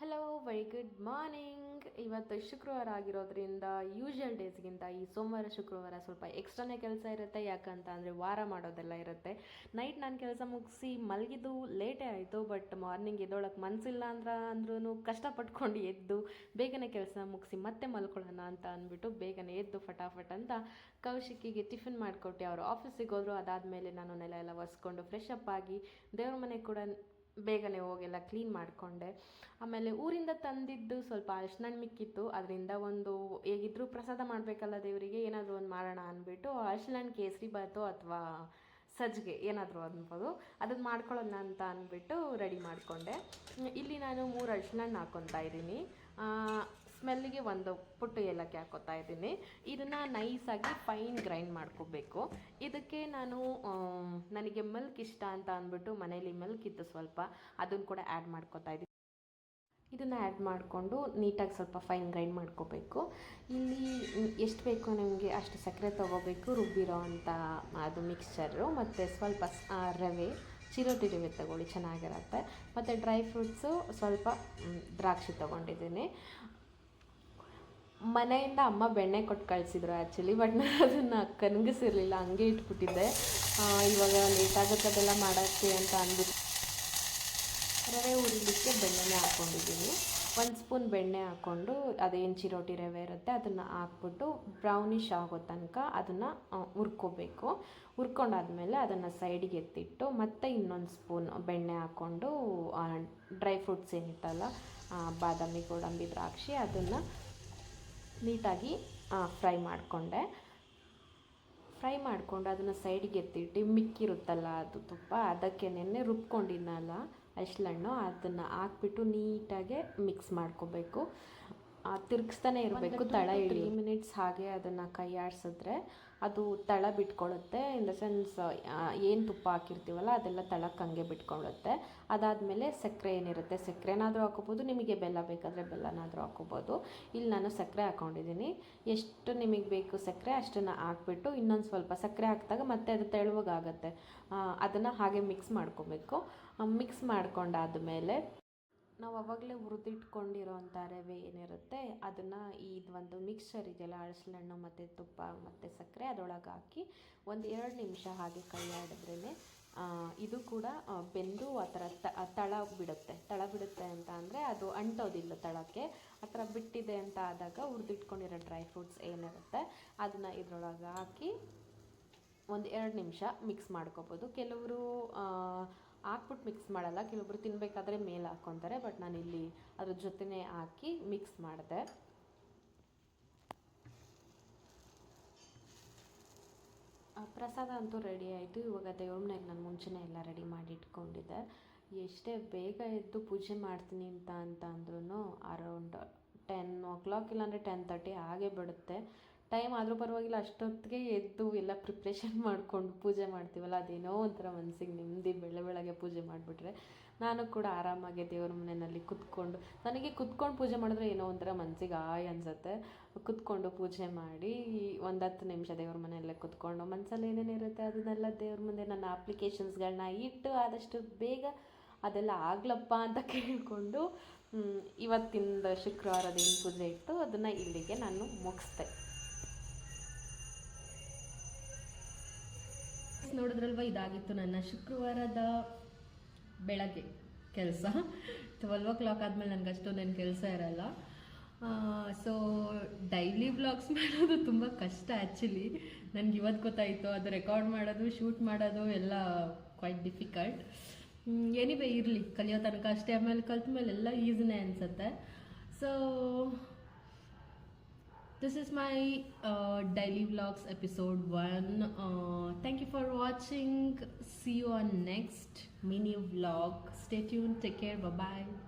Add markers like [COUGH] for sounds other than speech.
Hello very good morning ಇವತ್ತು ಶುಕ್ರವಾರ ಆಗಿರೋದ್ರಿಂದ ಯೂಶುವಲ್ ಡೇಸ್ಗಿಂತ ಈ ಸೋಮವಾರ, ಶುಕ್ರವಾರ ಸ್ವಲ್ಪ ಎಕ್ಸ್ಟ್ರಾನೇ ಕೆಲಸ ಇರುತ್ತೆ. ಯಾಕಂತ ಅಂದರೆ ವಾರ ಮಾಡೋದೆಲ್ಲ ಇರುತ್ತೆ. ನೈಟ್ ನಾನು ಕೆಲಸ ಮುಗಿಸಿ ಮಲಗಿದ್ದು ಲೇಟೇ ಆಯಿತು ಬಟ್ ಮಾರ್ನಿಂಗ್ ಎದ್ದೊಳಕ್ಕೆ ಮನಸ್ಸಿಲ್ಲ ಅಂದ್ರೆ ಅಂದ್ರೂ ಕಷ್ಟಪಟ್ಕೊಂಡು ಎದ್ದು ಬೇಗನೆ ಕೆಲಸ ಮುಗಿಸಿ ಮತ್ತೆ ಮಲ್ಕೊಳ್ಳೋಣ ಅಂತ ಅಂದ್ಬಿಟ್ಟು ಬೇಗನೆ ಎದ್ದು ಫಟಾಫಟ್ ಅಂತ ಕೌಶಿಕಿಗೆ ಟಿಫಿನ್ ಮಾಡಿಕೊಟ್ಟು. ಅವರು ಆಫೀಸಿಗೆ ಹೋದರು, ಅದಾದಮೇಲೆ ನಾನು ನೆಲ ಎಲ್ಲ ಒರೆಸ್ಕೊಂಡು ಫ್ರೆಶ್ ಅಪ್ ಆಗಿ ದೇವ್ರ ಮನೆ ಕೂಡ ಬೇಗನೆ ಹೋಗೆಲ್ಲ ಕ್ಲೀನ್ ಮಾಡಿಕೊಂಡೆ. ಆಮೇಲೆ ಊರಿಂದ ತಂದಿದ್ದು ಸ್ವಲ್ಪ ಅರ್ಶಿನ ಮಿಕ್ಕಿತ್ತು. ಅದರಿಂದ ಒಂದು ಹೇಗಿದ್ರೂ ಪ್ರಸಾದ ಮಾಡಬೇಕಲ್ಲ ದೇವರಿಗೆ, ಏನಾದರೂ ಒಂದು ಮಾಡೋಣ ಅಂದ್ಬಿಟ್ಟು ಅರ್ಶಿನ ಕೇಸರಿ ಬಾತು ಅಥವಾ ಸಜ್ಜಿಗೆ ಏನಾದರೂ ಅನ್ಬೋದು ಅದನ್ನು ಮಾಡ್ಕೊಳ್ಳೋಣ ಅಂತ ಅಂದ್ಬಿಟ್ಟು ರೆಡಿ ಮಾಡಿಕೊಂಡೆ. ಇಲ್ಲಿ ನಾನು ಮೂರು ಅರ್ಶಿನ ಹಾಕ್ಕೊತಾ ಇದ್ದೀನಿ. ಸ್ಮೆಲ್ಲಿಗೆ ಒಂದು ಪುಟ್ಟು ಏಲಕ್ಕಿ ಹಾಕೋತಾ ಇದ್ದೀನಿ. ಇದನ್ನು ನೈಸಾಗಿ ಫೈನ್ ಗ್ರೈಂಡ್ ಮಾಡ್ಕೋಬೇಕು. ಇದಕ್ಕೆ ನಾನು ನನಗೆ ಮಿಲ್ಕ್ ಇಷ್ಟ ಅಂತ ಅಂದ್ಬಿಟ್ಟು ಮನೇಲಿ ಮಿಲ್ಕ್ ಇತ್ತು ಸ್ವಲ್ಪ ಅದನ್ನು ಕೂಡ ಆ್ಯಡ್ ಮಾಡ್ಕೋತಾ ಇದ್ದೀನಿ. ಇದನ್ನು ಆ್ಯಡ್ ಮಾಡಿಕೊಂಡು ನೀಟಾಗಿ ಸ್ವಲ್ಪ ಫೈನ್ ಗ್ರೈಂಡ್ ಮಾಡ್ಕೋಬೇಕು. ಇಲ್ಲಿ ಎಷ್ಟು ಬೇಕೋ ನಿಮಗೆ ಅಷ್ಟು ಸಕ್ಕರೆ ತೊಗೋಬೇಕು, ರುಬ್ಬಿರೋ ಅಂಥ ಅದು ಮಿಕ್ಸ್ಚರು ಮತ್ತು ಸ್ವಲ್ಪ ರವೆ, ಚಿರೋಟಿ ರವೆ ತಗೊಳ್ಳಿ, ಚೆನ್ನಾಗಿರುತ್ತೆ. ಮತ್ತು ಡ್ರೈ ಫ್ರೂಟ್ಸು ಸ್ವಲ್ಪ ದ್ರಾಕ್ಷಿ ತೊಗೊಂಡಿದ್ದೀನಿ. ಮನೆಯಿಂದ ಅಮ್ಮ ಬೆಣ್ಣೆ ಕೊಟ್ಟು ಕಳಿಸಿದ್ರು ಆ್ಯಕ್ಚುಲಿ ಬಟ್ ನಾನು ಅದನ್ನು ಕನಗಿಸಿರಲಿಲ್ಲ, ಹಂಗೆ ಇಟ್ಬಿಟ್ಟಿದ್ದೆ. ಇವಾಗ ಲೇಟ್ ಆಗುತ್ತೆ ಅದೆಲ್ಲ ಮಾಡೋಕ್ಕೆ ಅಂತ ಅಂದ್ಬಿಟ್ಟು. ರವೆ ಉರಿಲಿಕ್ಕೆ ಬೆಣ್ಣೆನೇ ಹಾಕ್ಕೊಂಡಿದ್ದೀನಿ. ಒಂದು ಸ್ಪೂನ್ ಬೆಣ್ಣೆ ಹಾಕ್ಕೊಂಡು ಅದೇನು ಚಿರೋಟಿ ರವೆ ಇರುತ್ತೆ ಅದನ್ನು ಹಾಕ್ಬಿಟ್ಟು ಬ್ರೌನಿಶ್ ಆಗೋ ತನಕ ಅದನ್ನು ಹುರ್ಕೋಬೇಕು. ಹುರ್ಕೊಂಡಾದ್ಮೇಲೆ ಅದನ್ನು ಸೈಡಿಗೆ ಎತ್ತಿಟ್ಟು ಮತ್ತೆ ಇನ್ನೊಂದು ಸ್ಪೂನ್ ಬೆಣ್ಣೆ ಹಾಕ್ಕೊಂಡು ಡ್ರೈ ಫ್ರೂಟ್ಸ್ ಏನಿತ್ತಲ್ಲ ಬಾದಾಮಿ, ಗೋಡಂಬಿ, ದ್ರಾಕ್ಷಿ ಅದನ್ನು ನೀಟಾಗಿ ಫ್ರೈ ಮಾಡಿಕೊಂಡೆ. ಫ್ರೈ ಮಾಡಿಕೊಂಡು ಅದನ್ನು ಸೈಡಿಗೆ ಎತ್ತಿಟ್ಟು ಮಿಕ್ಕಿರುತ್ತಲ್ಲ ಅದು ತುಪ್ಪ, ಅದಕ್ಕೆ ನೆನ್ನೆ ರುಬ್ಕೊಂಡಿನಲ್ಲ ಅಶ್ಲಣ್ಣು ಅದನ್ನು ಹಾಕ್ಬಿಟ್ಟು ನೀಟಾಗೆ ಮಿಕ್ಸ್ ಮಾಡ್ಕೋಬೇಕು. ತಿರುಗಿಸ್ತಾನೆ ಇರಬೇಕು ತಳ ತ್ರೀ ಮಿನಿಟ್ಸ್ ಹಾಗೆ ಅದನ್ನು ಕೈ ಆಡಿಸಿದ್ರೆ ಅದು ತಳ ಬಿಟ್ಕೊಳ್ಳುತ್ತೆ. ಇನ್ ದ ಸೆನ್ಸ್ ಏನು ತುಪ್ಪ ಹಾಕಿರ್ತೀವಲ್ಲ ಅದೆಲ್ಲ ತಳಕ್ಕೆ ಹಂಗೆ ಬಿಟ್ಕೊಳ್ಳುತ್ತೆ. ಅದಾದಮೇಲೆ ಸಕ್ಕರೆ ಏನಿರುತ್ತೆ ಸಕ್ಕರೆನಾದರೂ ಹಾಕೋಬೋದು ನಿಮಗೆ ಬೆಲ್ಲ ಬೇಕಾದರೆ ಬೆಲ್ಲನಾದರೂ ಹಾಕೋಬೋದು ಇಲ್ಲಿ ನಾನು ಸಕ್ಕರೆ ಹಾಕ್ಕೊಂಡಿದ್ದೀನಿ. ಎಷ್ಟು ನಿಮಗೆ ಬೇಕು ಸಕ್ಕರೆ ಅಷ್ಟನ್ನು ಹಾಕ್ಬಿಟ್ಟು ಇನ್ನೊಂದು ಸ್ವಲ್ಪ ಸಕ್ಕರೆ ಹಾಕಿದಾಗ ಮತ್ತೆ ಅದು ತೆಳುವಾಗುತ್ತೆ ಅದನ್ನು ಹಾಗೆ ಮಿಕ್ಸ್ ಮಾಡ್ಕೋಬೇಕು. ಮಿಕ್ಸ್ ಮಾಡ್ಕೊಂಡಾದ್ಮೇಲೆ ನಾವು ಅವಾಗಲೇ ಹುರಿದಿಟ್ಕೊಂಡಿರೋಂಥ ರವೆ ಏನಿರುತ್ತೆ, ಅದನ್ನು ಇದು ಒಂದು ಮಿಕ್ಸ್ಚರ್ ಇದೆಯಲ್ಲ ಅಳಸಲಣ್ಣು ಮತ್ತು ತುಪ್ಪ ಮತ್ತು ಸಕ್ಕರೆ, ಅದರೊಳಗೆ ಹಾಕಿ ಒಂದು ಎರಡು ನಿಮಿಷ ಹಾಗೆ ಕೈ ಆಡಿದ್ರೇ ಇದು ಕೂಡ ಬೆಂದು ಆ ಥರ ತಳ ಬಿಡುತ್ತೆ ತಳ ಬಿಡುತ್ತೆ ಅಂತ ಅಂದರೆ ಅದು ಅಂಟೋದಿಲ್ಲ ತಳಕ್ಕೆ. ಆ ಥರ ಬಿಟ್ಟಿದೆ ಅಂತ ಆದಾಗ ಹುರಿದಿಟ್ಕೊಂಡಿರೋ ಡ್ರೈ ಫ್ರೂಟ್ಸ್ ಏನಿರುತ್ತೆ, ಅದನ್ನು ಇದರೊಳಗೆ ಹಾಕಿ ಒಂದು ಎರಡು ನಿಮಿಷ ಮಿಕ್ಸ್ ಮಾಡ್ಕೋಬೋದು. ಕೆಲವರು ಹಾಕ್ಬಿಟ್ಟು ಮಿಕ್ಸ್ ಮಾಡಲ್ಲ. ಕೆಲವೊಬ್ರು ತಿನ್ನಬೇಕಾದ್ರೆ ಮೇಲೆ ಹಾಕ್ಕೊತಾರೆ ಬಟ್ ನಾನು ಇಲ್ಲಿ ಅದ್ರ ಜೊತೆನೇ ಹಾಕಿ ಮಿಕ್ಸ್ ಮಾಡಿದೆ. ಪ್ರಸಾದ ಅಂತೂ ರೆಡಿ ಆಯಿತು. ಇವಾಗ ದೇವ್ರ ನಾನು ಮುಂಚೆನೇ ಎಲ್ಲ ರೆಡಿ ಮಾಡಿ ಇಟ್ಕೊಂಡಿದ್ದೆ. ಎಷ್ಟೇ ಬೇಗ ಎದ್ದು ಪೂಜೆ ಮಾಡ್ತೀನಿ ಅಂತ ಅಂತ ಅಂದ್ರೂ ಅರೌಂಡ್ ಟೆನ್ ಓ ಕ್ಲಾಕ್ ಇಲ್ಲಾಂದರೆ ಟೆನ್ ತರ್ಟಿ ಆಗೇ ಬಿಡುತ್ತೆ ಟೈಮ್ ಆದರೂ ಪರವಾಗಿಲ್ಲ, ಅಷ್ಟೊತ್ತಿಗೆ ಎದ್ದು ಎಲ್ಲ ಪ್ರಿಪ್ರೇಷನ್ [LAUGHS] ಮಾಡಿಕೊಂಡು ಪೂಜೆ ಮಾಡ್ತೀವಲ್ಲ, ಅದೇನೋ ಒಂಥರ ಮನಸ್ಸಿಗೆ ನೆಮ್ಮದಿ ಬೆಳೆ ಬೆಳಗ್ಗೆ ಪೂಜೆ ಮಾಡಿಬಿಟ್ರೆ ನಾನು ಕೂಡ ಆರಾಮಾಗಿ ದೇವ್ರ ಮನೆಯಲ್ಲಿ ಕುತ್ಕೊಂಡು, ನನಗೆ ಕುತ್ಕೊಂಡು ಪೂಜೆ ಮಾಡಿದ್ರೆ ಏನೋ ಒಂಥರ ಮನಸ್ಸಿಗೆ ಆಯ್ ಅನ್ಸುತ್ತೆ. ಕುತ್ಕೊಂಡು ಪೂಜೆ ಮಾಡಿ ಒಂದು ಹತ್ತು ನಿಮಿಷ ದೇವ್ರ ಮನೆಯಲ್ಲೇ ಕುತ್ಕೊಂಡು ಮನಸ್ಸಲ್ಲಿ ಏನೇನಿರುತ್ತೆ ಅದನ್ನೆಲ್ಲ ದೇವ್ರ ಮುಂದೆ ನನ್ನ ಅಪ್ಲಿಕೇಶನ್ಸ್ಗಳನ್ನ ಇಟ್ಟು ಆದಷ್ಟು ಬೇಗ ಅದೆಲ್ಲ ಆಗ್ಲಪ್ಪ ಅಂತ [LAUGHS] ಕೇಳಿಕೊಂಡು ಇವತ್ತಿಂದ ಶುಕ್ರವಾರದ ಏನು ಪೂಜೆ ಇತ್ತು ಅದನ್ನು ಇಲ್ಲಿಗೆ ನಾನು ಮುಗಿಸ್ದೆ. ನೋಡಿದ್ರಲ್ವ? ಇದಾಗಿತ್ತು ನನ್ನ ಶುಕ್ರವಾರದ ಬೆಳಗ್ಗೆ ಕೆಲಸ. ಟ್ವೆಲ್ವ್ ಓ ಕ್ಲಾಕ್ ಆದಮೇಲೆ ನನಗೆ ಅಷ್ಟೊಂದೇನು ಕೆಲಸ ಇರಲ್ಲ. ಸೊ ಡೈಲಿ ವ್ಲಾಗ್ಸ್ ಮಾಡೋದು ತುಂಬ ಕಷ್ಟ ಆ್ಯಕ್ಚುಲಿ ನನಗೆ ಇವತ್ತು ಗೊತ್ತಾಯಿತು. ಅದು ರೆಕಾರ್ಡ್ ಮಾಡೋದು ಶೂಟ್ ಮಾಡೋದು ಎಲ್ಲ ಕ್ವೈಟ್ ಡಿಫಿಕಲ್ಟ್ ಎನಿವೇ ಇರಲಿ. ಕಲಿಯೋ ತನಕ ಅಷ್ಟೇ. ಆಮೇಲೆ ಕಲ್ತ ಮೇಲೆ ಎಲ್ಲ ಈಸಿನೇ ಅನಿಸುತ್ತೆ. So this is my uh, daily vlogs episode 1 uh, thank you for watching. See you on next mini vlog. Stay tuned. Take care. Bye bye